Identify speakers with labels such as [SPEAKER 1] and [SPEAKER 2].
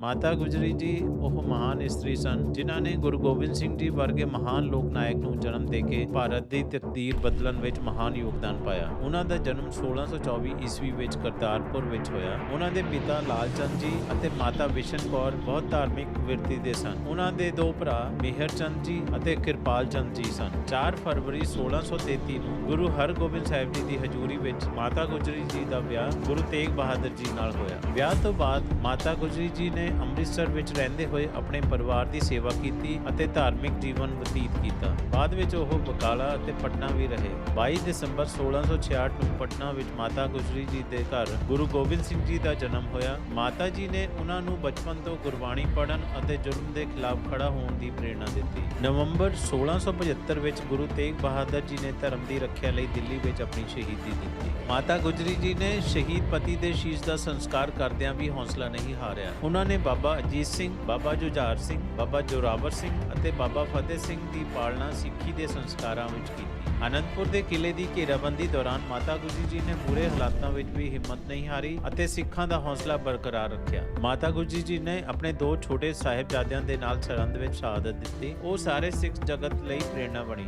[SPEAKER 1] ਮਾਤਾ ਗੁਜਰੀ ਜੀ, ਉਹ ਮਹਾਨ ਇਸਤਰੀ ਸਨ, ਜਿਨ੍ਹਾਂ ਨੇ ਗੁਰੂ ਗੋਬਿੰਦ ਸਿੰਘ ਜੀ ਵਰਗੇ ਮਹਾਨ ਲੋਕ ਨਾਇਕ ਨੂੰ ਜਨਮ ਦੇ ਕੇ ਭਾਰਤ ਦੀ ਤਕਦੀਰ ਬਦਲਣ ਵਿੱਚ ਮਹਾਨ ਯੋਗਦਾਨ ਪਾਇਆ। ਉਹਨਾਂ ਦਾ ਜਨਮ 1624 ਈਸਵੀ ਵਿੱਚ ਕਰਤਾਰਪੁਰ ਵਿੱਚ ਹੋਇਆ। ਉਹਨਾਂ ਦੇ ਪਿਤਾ ਲਾਲ ਚੰਦ ਜੀ ਅਤੇ ਮਾਤਾ ਵਿਸ਼ਨ ਕੌਰ ਬਹੁਤ ਧਾਰਮਿਕ ਵਿਰਤੀ ਦੇ ਸਨ। ਉਹਨਾਂ ਦੇ ਦੋ ਭਰਾ ਮਿਹਰ ਚੰਦ ਜੀ ਅਤੇ ਕਿਰਪਾਲ ਚੰਦ ਜੀ ਸਨ। 4 ਫਰਵਰੀ 1633 ਨੂੰ ਗੁਰੂ ਹਰਗੋਬਿੰਦ ਸਾਹਿਬ ਜੀ ਦੀ ਹਜ਼ੂਰੀ ਵਿੱਚ ਮਾਤਾ ਗੁਜਰੀ ਜੀ ਦਾ ਵਿਆਹ ਗੁਰੂ ਤੇਗ ਬਹਾਦਰ ਜੀ ਨਾਲ ਹੋਇਆ। ਵਿਆਹ ਤੋਂ ਬਾਅਦ ਮਾਤਾ ਗੁਜਰੀ ਜੀ ਨੇ ਅੰਮ੍ਰਿਤਸਰ ਵਿੱਚ ਰਹਿੰਦੇ ਹੋਏ ਆਪਣੇ ਪਰਿਵਾਰ ਦੀ ਸੇਵਾ ਕੀਤੀ ਅਤੇ ਧਾਰਮਿਕ ਜੀਵਨ ਬਤੀਤ ਕੀਤਾ। ਬਾਅਦ ਵਿੱਚ ਉਹ ਬਕਾਲਾ ਅਤੇ ਪਟਨਾ ਵੀ ਰਹੇ। 22 ਦਸੰਬਰ 1666 ਨੂੰ ਪਟਨਾ ਵਿੱਚ ਮਾਤਾ ਗੁਜਰੀ ਜੀ ਦੇ ਘਰ ਗੁਰੂ ਗੋਬਿੰਦ ਸਿੰਘ ਜੀ ਦਾ ਜਨਮ ਹੋਇਆ। ਮਾਤਾ ਜੀ ਨੇ ਉਹਨਾਂ ਨੂੰ ਬਚਪਨ ਤੋਂ ਗੁਰਬਾਣੀ ਪੜ੍ਹਨ ਅਤੇ ਜ਼ੁਲਮ ਦੇ ਖਿਲਾਫ ਖੜਾ ਹੋਣ ਦੀ ਪ੍ਰੇਰਣਾ ਦਿੱਤੀ। ਨਵੰਬਰ 1675 ਵਿੱਚ ਗੁਰੂ ਤੇਗ ਬਹਾਦਰ ਜੀ ਨੇ ਧਰਮ ਦੀ ਰੱਖਿਆ ਲਈ ਦਿੱਲੀ ਵਿੱਚ ਆਪਣੀ ਸ਼ਹੀਦੀ ਦਿੱਤੀ। ਮਾਤਾ ਗੁਜਰੀ ਜੀ ਨੇ ਸ਼ਹੀਦ ਪਤੀ ਦੇ ਸ਼ੀਸ਼ ਦਾ ਸੰਸਕਾਰ ਕਰਦਿਆਂ ਵੀ ਹੌਸਲਾ ਨਹੀਂ ਹਾਰਿਆ। ਉਹਨਾਂ ਨੇ ਬਾਬਾ ਅਜੀਤ ਸਿੰਘ, ਬਾਬਾ ਜੁਝਾਰ ਸਿੰਘ, ਬਾਬਾ ਜੋਰਾਵਰ ਸਿੰਘ ਅਤੇ ਬਾਬਾ ਫਤਿਹ ਸਿੰਘ ਦੀ ਪਾਲਣਾ ਸਿੱਖੀ ਦੇ ਸੰਸਕਾਰਾਂ ਵਿੱਚ ਕੀਤੀ। ਅਨੰਦਪੁਰ ਦੇ ਕਿਲੇ ਦੀ ਘੇਰਾਬੰਦੀ ਦੌਰਾਨ ਮਾਤਾ ਗੁਜਰੀ ਜੀ ਨੇ ਬੁਰੇ ਹਾਲਾਤਾਂ ਵਿੱਚ ਵੀ ਹਿੰਮਤ ਨਹੀਂ ਹਾਰੀ ਅਤੇ ਸਿੱਖਾਂ ਦਾ ਹੌਸਲਾ ਬਰਕਰਾਰ ਰੱਖਿਆ। ਮਾਤਾ ਗੁਜਰੀ ਜੀ ਨੇ ਆਪਣੇ ਦੋ ਛੋਟੇ ਸਾਹਿਬਜ਼ਾਦਿਆਂ ਦੇ ਨਾਲ ਸਰਹੰਦ ਵਿੱਚ ਸ਼ਹਾਦਤ ਦਿੱਤੀ। ਉਹ ਸਾਰੇ ਸਿੱਖ ਜਗਤ ਲਈ ਪ੍ਰੇਰਣਾ ਬਣੀ।